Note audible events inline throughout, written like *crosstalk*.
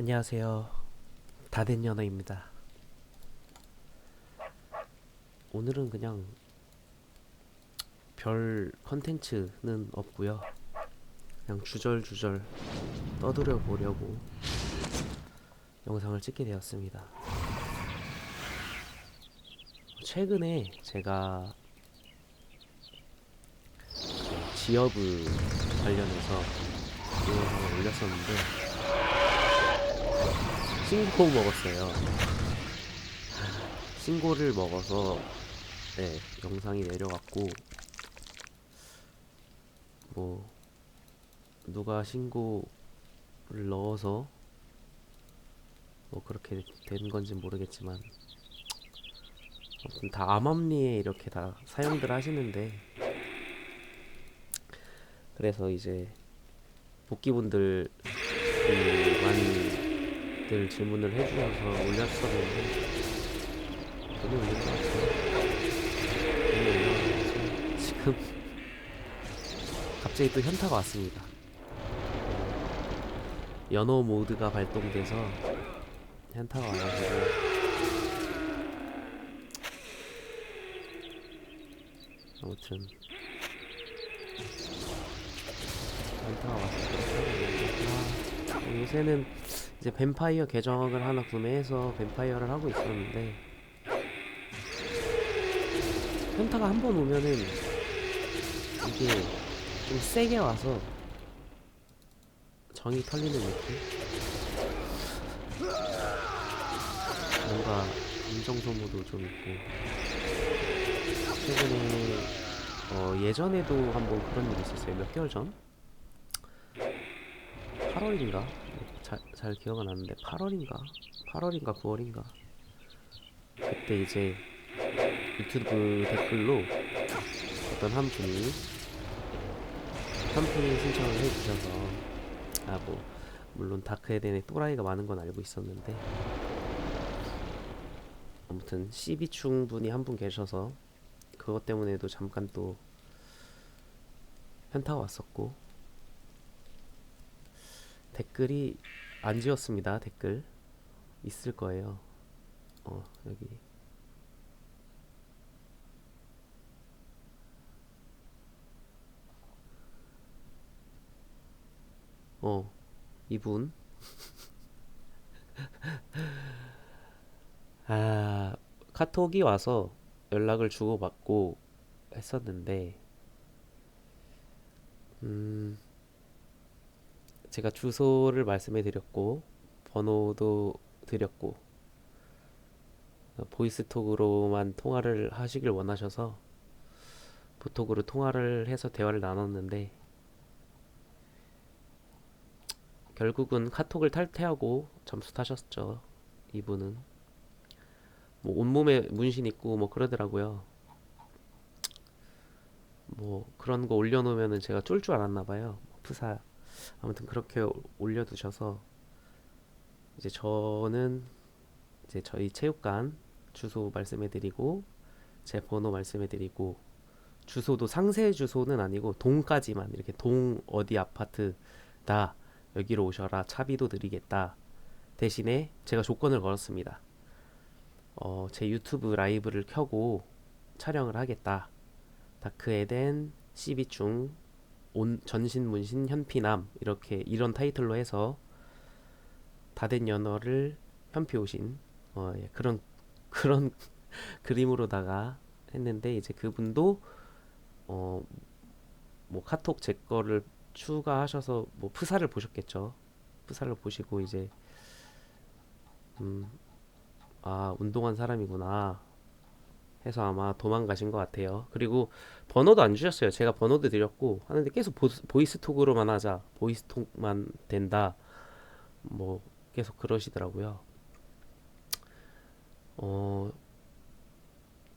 안녕하세요. 다된 연어입니다. 오늘은 그냥 별 컨텐츠는 없고요. 그냥 주절주절 떠들어 보려고 영상을 찍게 되었습니다. 최근에 제가 지어브 관련해서 영상을 올렸었는데 신고 먹었어요. 신고를 먹어서 네, 영상이 내려갔고 뭐 누가 신고를 넣어서 뭐 그렇게 된 건지 모르겠지만 아무튼 다 암암리에 이렇게 다 사용들 하시는데 그래서 이제 복귀분들 많이 들 질문을 해주셔서 올렸었는데 오늘 올린 것 같아요. 오늘 올려서 지금 갑자기 또 현타가 왔습니다. 연어 모드가 발동돼서 현타가 와가지고 아무튼 현타가 하고 있는데, 아, 요새는 이제 뱀파이어 계정을 하나 구매해서 뱀파이어를 하고 있었는데 현타가 한 번 오면은 이게 좀 세게 와서 정이 털리는 느낌? 뭔가 감정 소모도 좀 있고 최근에 어 예전에도 한번 그런 일이 있었어요 몇 개월 전? 8월인가? 잘, 잘 기억은 안 나는데 8월인가? 8월인가 9월인가? 그때 이제 유튜브 댓글로 어떤 한 분이 캠페인 신청을 해주셔서 아 뭐 물론 다크에덴에 또라이가 많은 건 알고 있었는데 아무튼 CB충 분이 한 분 계셔서 그것 때문에도 잠깐 또 현타가 왔었고 댓글이 안 지웠습니다. 댓글 있을 거예요. 어 여기. 어, 이분. *laughs* 아, 카톡이 와서 연락을 주고받고 했었는데, 음, 제가 주소를 말씀해 드렸고, 번호도 드렸고, 어, 보이스톡으로만 통화를 하시길 원하셔서, 보톡으로 통화를 해서 대화를 나눴는데, 결국은 카톡을 탈퇴하고 점수 타셨죠. 이분은 뭐 온몸에 문신 있고 뭐 그러더라고요. 뭐 그런 거 올려놓으면은 제가 쫄 줄 알았나 봐요. 프사 아무튼 그렇게 오- 올려두셔서 이제 저는 이제 저희 체육관 주소 말씀해드리고 제 번호 말씀해드리고 주소도 상세 주소는 아니고 동까지만 이렇게 동 어디 아파트다 여기로 오셔라 차비도 드리겠다. 대신에 제가 조건을 걸었습니다. 어, 제 유튜브 라이브를 켜고 촬영을 하겠다. 다크에덴 CB충 온 전신 문신 현피남 이렇게 이런 타이틀로 해서 다된 연어를 현피 오신 어, 예, 그런 *laughs* 그런 그림으로다가 했는데 이제 그분도 어, 뭐 카톡 제 거를 추가하셔서 뭐 프사를 보셨겠죠. 프사를 보시고 이제 음, 아 운동한 사람이구나 해서 아마 도망가신 것 같아요. 그리고 번호도 안 주셨어요. 제가 번호도 드렸고 하는데 계속 보, 보이스톡으로만 하자, 보이스톡만 된다, 뭐 계속 그러시더라고요. 어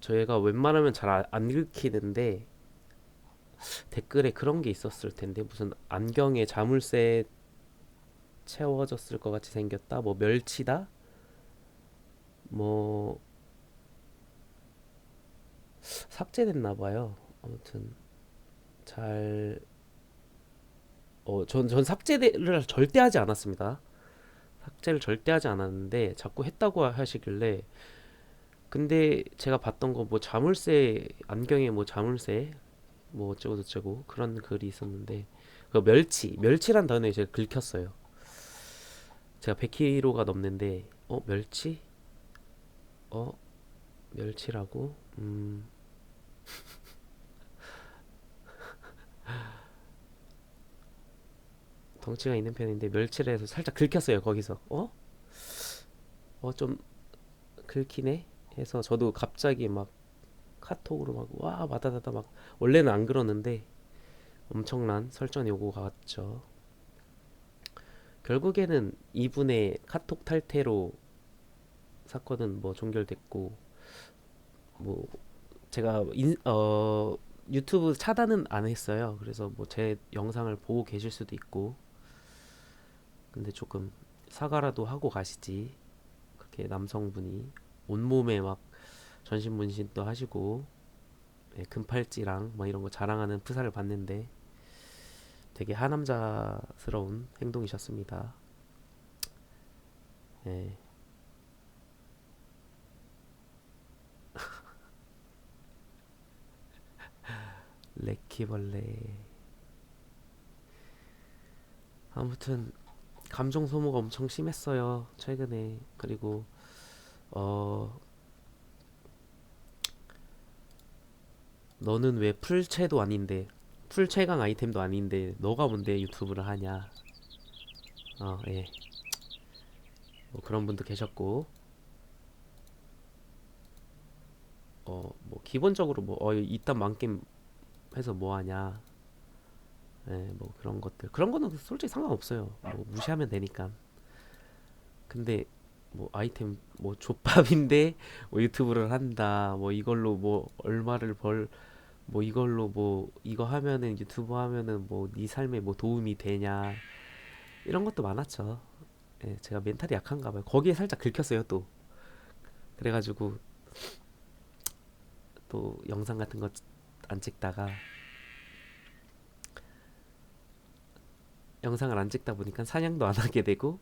저희가 웬만하면 잘 안 읽히는데 댓글에 그런 게 있었을 텐데 무슨 안경에 자물쇠 채워졌을 것 같이 생겼다 뭐 멸치다 뭐 삭제됐나 봐요 아무튼 잘 어, 전, 전 삭제를 절대 하지 않았습니다 삭제를 절대 하지 않았는데 자꾸 했다고 하시길래 근데 제가 봤던 거 뭐 자물쇠 안경에 뭐 자물쇠 뭐 어쩌고 저쩌고 그런 글이 있었는데 그 멸치 멸치란 단어에 제가 긁혔어요. 제가 100kg가 넘는데 어 멸치? 어 멸치라고? 음 덩치가 있는 편인데 멸치를 해서 살짝 긁혔어요 거기서 어? 어 좀 긁히네 해서 저도 갑자기 막 카톡으로 막 와 마다다다 막 원래는 안 그러는데 엄청난 설전 요구가 왔죠 결국에는 이분의 카톡 탈퇴로 사건은 뭐 종결됐고 뭐 제가 인, 어 유튜브 차단은 안 했어요 그래서 뭐 제 영상을 보고 계실 수도 있고 근데 조금 사과라도 하고 가시지. 그렇게 남성분이 온몸에 막 전신문신도 하시고 예, 금팔찌랑 뭐 이런 거 자랑하는 프사를 봤는데 되게 하남자스러운 행동이셨습니다. 예. 레키벌레. 아무튼 감정 소모가 엄청 심했어요. 최근에. 그리고 어 너는 왜 풀체도 아닌데 풀 최강 아이템도 아닌데 너가 뭔데 유튜브를 하냐. 어, 예. 뭐 그런 분도 계셨고 어, 뭐 기본적으로 뭐 어, 이딴 만겜 해서 뭐 하냐. 예, 뭐 그런 것들. 그런 거는 솔직히 상관없어요. 뭐 무시하면 되니까. 근데 뭐 아이템 뭐 족밥인데 뭐 유튜브를 한다. 뭐 이걸로 뭐 얼마를 벌 뭐 이걸로 뭐 이거 하면은 유튜브 하면은 뭐 네 삶에 뭐 도움이 되냐. 이런 것도 많았죠. 예, 제가 멘탈이 약한가 봐요. 거기에 살짝 긁혔어요, 또. 그래 가지고 또 영상 같은 거 안 찍다가 영상을 안 찍다 보니까 사냥도 안 하게 되고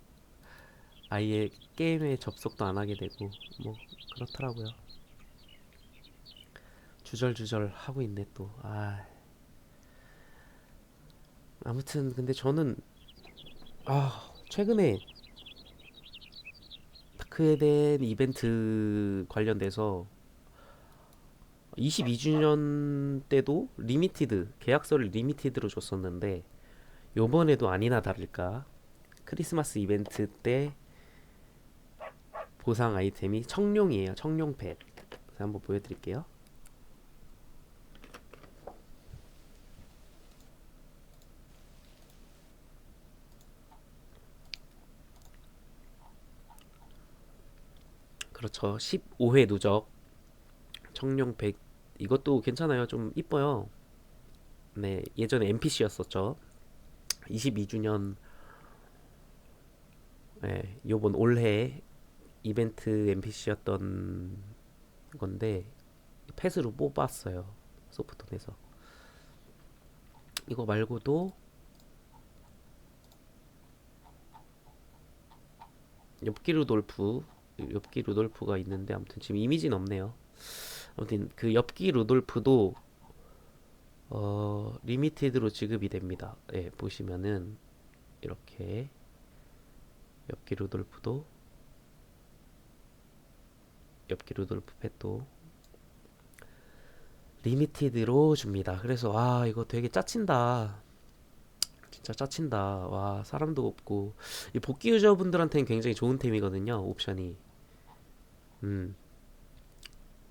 아예 게임에 접속도 안 하게 되고 뭐 그렇더라고요. 주절주절 하고 있네 또. 아. 아무튼 근데 저는 아 최근에 다크에덴 이벤트 관련돼서 22주년 때도 리미티드 계약서를 리미티드로 줬었는데 요번에도 아니나 다를까 크리스마스 이벤트 때 보상 아이템이 청룡이에요. 청룡 펫. 한번 보여드릴게요. 그렇죠. 15회 누적 청룡 백 이것도 괜찮아요. 좀 이뻐요. 네, 예전에 NPC였었죠. 22주년 네, 요번 올해 이벤트 NPC였던 건데 펫으로 뽑았어요. 소프트폰에서. 이거 말고도 엽기 루돌프 엽기 루돌프가 있는데 아무튼 지금 이미지는 없네요. 아무튼 그 엽기 루돌프도 어, 리미티드로 지급이 됩니다. 예, 보시면은 이렇게 엽기 루돌프도 엽기 루돌프 펫도 리미티드로 줍니다. 그래서 아 이거 되게 짜친다. 진짜 짜친다. 와 사람도 없고 이 복귀 유저분들한테는 굉장히 좋은 템이거든요. 옵션이 음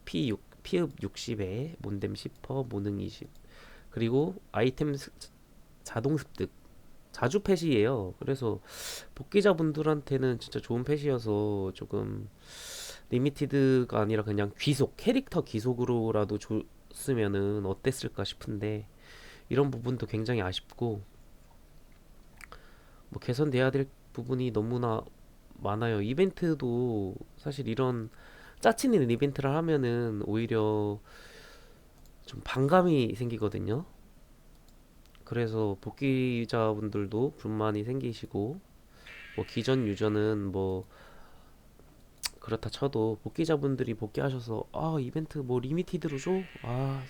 P6 P읍 60에 몬뎀 10퍼 모능 20 그리고 아이템 스- 자동 습득 자주 펫이에요. 그래서 복귀자분들한테는 진짜 좋은 펫이어서 조금 리미티드가 아니라 그냥 귀속 캐릭터 귀속으로라도 줬으면은 어땠을까 싶은데 이런 부분도 굉장히 아쉽고 뭐 개선돼야 될 부분이 너무나 많아요. 이벤트도 사실 이런 짜치는 이벤트를 하면은 오히려 좀 반감이 생기거든요. 그래서 복귀자분들도 불만이 생기시고 뭐 기존 유저는 뭐 그렇다 쳐도 복귀자분들이 복귀하셔서 아 이벤트 뭐 리미티드로 줘? 아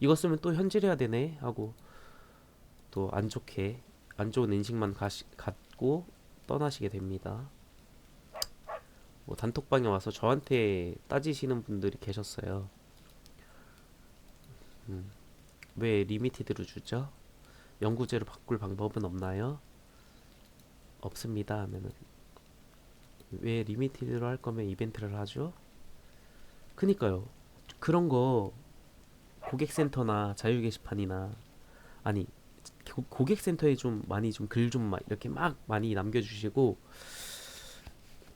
이거 쓰면 또 현질해야 되네 하고 또 안 좋게 안 좋은 인식만 가시, 갖고 떠나시게 됩니다. 뭐 단톡방에 와서 저한테 따지시는 분들이 계셨어요. 음, 왜 리미티드로 주죠? 영구제로 바꿀 방법은 없나요? 없습니다 하면은 왜 리미티드로 할 거면 이벤트를 하죠? 그니까요. 그런 거 고객센터나 자유 게시판이나 아니 고, 고객센터에 좀 많이 좀 글좀막 이렇게 막 많이 남겨주시고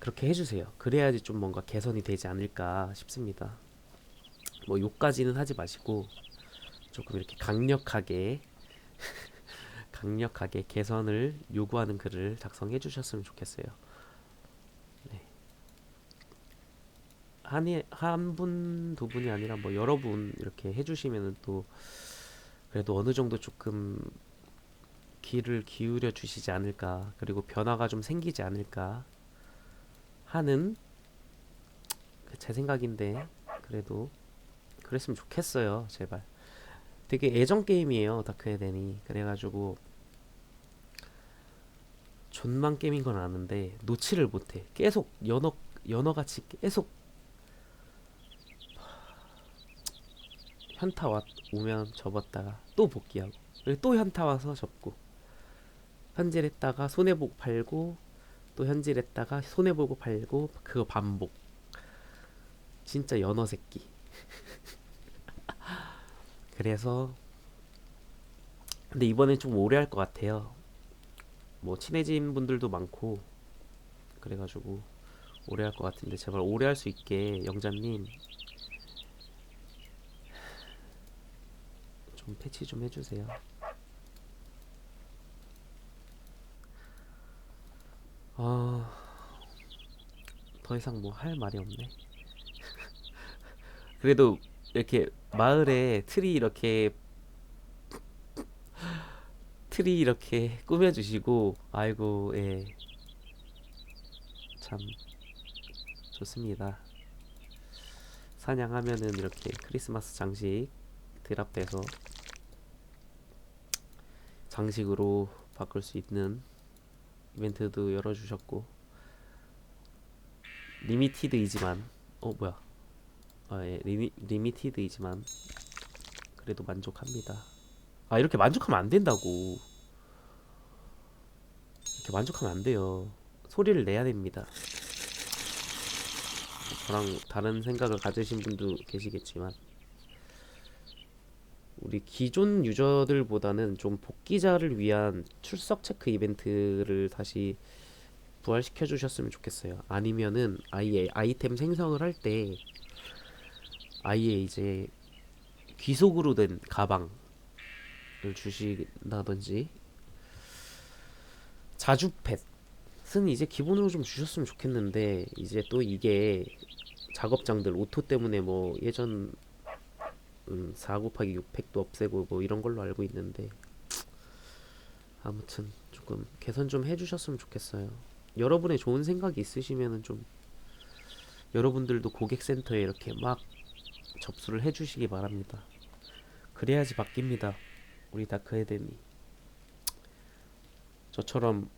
그렇게 해주세요. 그래야지 좀 뭔가 개선이 되지 않을까 싶습니다. 뭐 욕까지는 하지 마시고 조금 이렇게 강력하게 *laughs* 강력하게 개선을 요구하는 글을 작성해 주셨으면 좋겠어요. 네. 한이 한분 두 분이 아니라 뭐 여러 분 이렇게 해주시면은 또 그래도 어느 정도 조금 귀를 기울여 주시지 않을까 그리고 변화가 좀 생기지 않을까 하는 그제 생각인데 그래도 그랬으면 좋겠어요 제발. 되게 애정 게임이에요 다크 에덴이. 그래가지고 존만 게임인 건 아는데 놓지를 못해. 계속 연어 연어같이 계속 현타 왔, 오면 접었다가 또 복귀하고 또 현타 와서 접고 현질했다가 손해보고 팔고 또 현질했다가 손해 보고 팔고 그거 반복. 진짜 연어 새끼. *laughs* 그래서 근데 이번엔 좀 오래 할 것 같아요. 뭐 친해진 분들도 많고 그래가지고 오래 할 것 같은데 제발 오래 할 수 있게 영자님 좀 패치 좀 해주세요. 아, 더 이상 뭐 할 말이 없네. *laughs* 그래도 이렇게 마을에 트리 이렇게 트리 이렇게 꾸며주시고 아이고 예. 참 좋습니다. 사냥하면은 이렇게 크리스마스 장식 드랍돼서 장식으로 바꿀 수 있는 이벤트도 열어주셨고. 리미티드이지만 어 뭐야. 아, 예, 리미, 리미티드이지만 그래도 만족합니다. 아 이렇게 만족하면 안 된다고. 이렇게 만족하면 안 돼요. 소리를 내야 됩니다. 저랑 다른 생각을 가지신 분도 계시겠지만 우리 기존 유저들보다는 좀 복귀자를 위한 출석 체크 이벤트를 다시 부활시켜 주셨으면 좋겠어요. 아니면은 아예 아이템 생성을 할 때 아예 이제 귀속으로 된 가방을 주신다든지 자주펫은 이제 기본으로 좀 주셨으면 좋겠는데 이제 또 이게 작업장들 오토 때문에 뭐 예전 음, 4 곱하기 6팩도 없애고 뭐 이런 걸로 알고 있는데 아무튼 조금 개선 좀 해주셨으면 좋겠어요. 여러분의 좋은 생각이 있으시면은 좀 여러분들도 고객센터에 이렇게 막 접수를 해주시기 바랍니다. 그래야지 바뀝니다. 우리 다크 에덴이 저처럼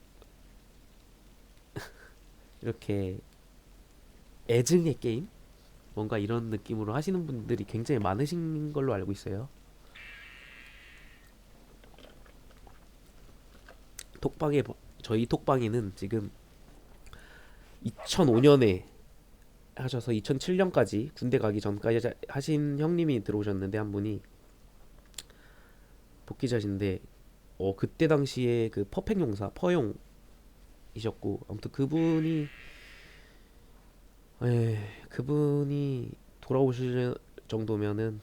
*laughs* 이렇게 애증의 게임 뭔가 이런 느낌으로 하시는 분들이 굉장히 많으신 걸로 알고 있어요. 톡방에 저희 톡방에는 지금 2005년에 하셔서 2007년까지 군대 가기 전까지 하신 형님이 들어오셨는데 한 분이 복귀자신데 어 그때 당시에 그 퍼펙 용사 퍼용이셨고 아무튼 그분이 에 그분이 돌아오실 정도면은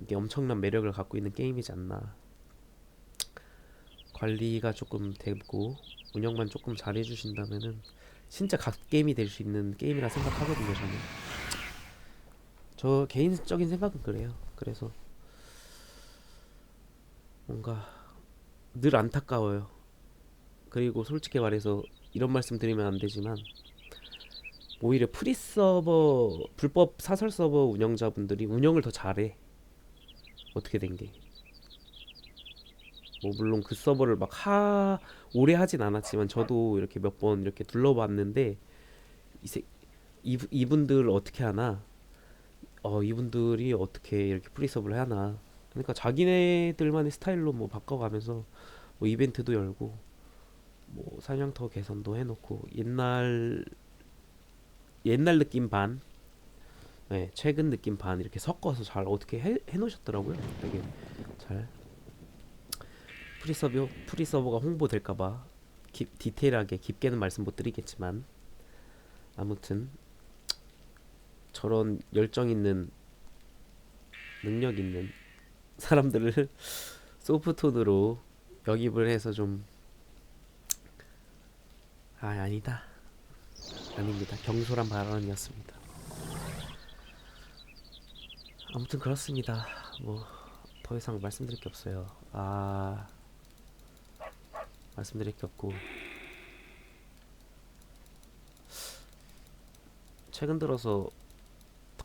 이게 엄청난 매력을 갖고 있는 게임이지 않나. 관리가 조금 되고 운영만 조금 잘해 주신다면은 진짜 각 게임이 될 수 있는 게임이라 생각하거든요, 저는. 저 개인적인 생각은 그래요. 그래서 뭔가 늘 안타까워요. 그리고 솔직히 말해서 이런 말씀 드리면 안 되지만 오히려 프리 서버 불법 사설 서버 운영자분들이 운영을 더 잘해. 어떻게 된 게? 뭐 물론 그 서버를 막 하 오래 하진 않았지만 저도 이렇게 몇 번 이렇게 둘러봤는데 이세 이 이분들 어떻게 하나? 어 이분들이 어떻게 이렇게 프리 서버를 하나? 그러니까 자기네들만의 스타일로 뭐 바꿔가면서 뭐 이벤트도 열고 뭐 사냥터 개선도 해놓고 옛날 옛날 느낌 반, 네, 최근 느낌 반 이렇게 섞어서 잘 어떻게 해, 해놓으셨더라고요. 되게 잘 프리 서버 프리 서버가 홍보될까봐 깊- 디테일하게 깊게는 말씀 못 드리겠지만 아무튼 저런 열정 있는 능력 있는 사람들을 *laughs* 소프트톤으로 영입을 해서 좀 아, 아니다. 아닙니다. 경솔한 발언이었습니다. 아무튼 그렇습니다. 뭐 더 이상 말씀드릴 게 없어요. 아 말씀드릴 게 없고 최근 들어서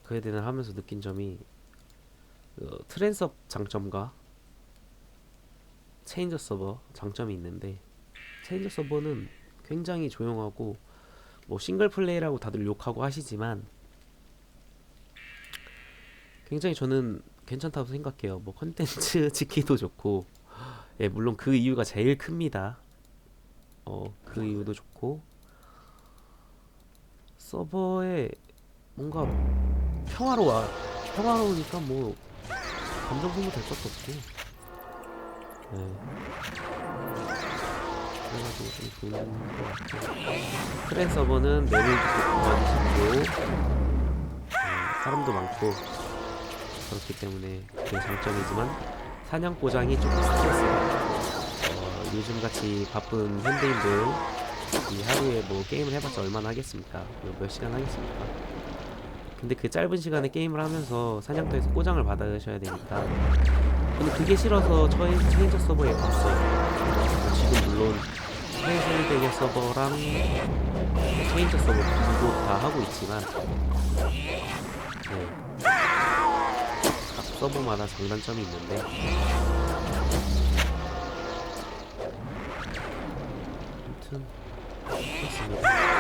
그에덴을 하면서 느낀 점이 그 트랜섭 장점과 체인저 서버 장점이 있는데 체인저 서버는 굉장히 조용하고 뭐 싱글 플레이라고 다들 욕하고 하시지만 굉장히 저는 괜찮다고 생각해요. 뭐 컨텐츠 *laughs* 지키도 좋고 예 물론 그 이유가 제일 큽니다. 어 그 이유도 좋고 서버에 뭔가 평화로워 평화로우니까 뭐 감정 소모 될 것도 없고 예 그래가지고 좀 좋은 것 같고 크랜 서버는 맵을 많이 어, 사람도 많고 그렇기 때문에 그게 장점이지만 사냥 보장이 조금 스트레스가 어, 요즘같이 바쁜 현대인들 이 하루에 뭐 게임을 해봤자 얼마나 하겠습니까? 뭐몇 시간 하겠습니까? 근데 그 짧은 시간에 게임을 하면서 사냥터에서 꼬장을 받으셔야 되니까 저는 그게 싫어서 처인 체인저 서버에 갔어요. 지금 물론 최세대계 서버랑 체인저 서버 두고 다 하고 있지만 네. 각 서버마다 장단점이 있는데 아무튼 그렇습니다.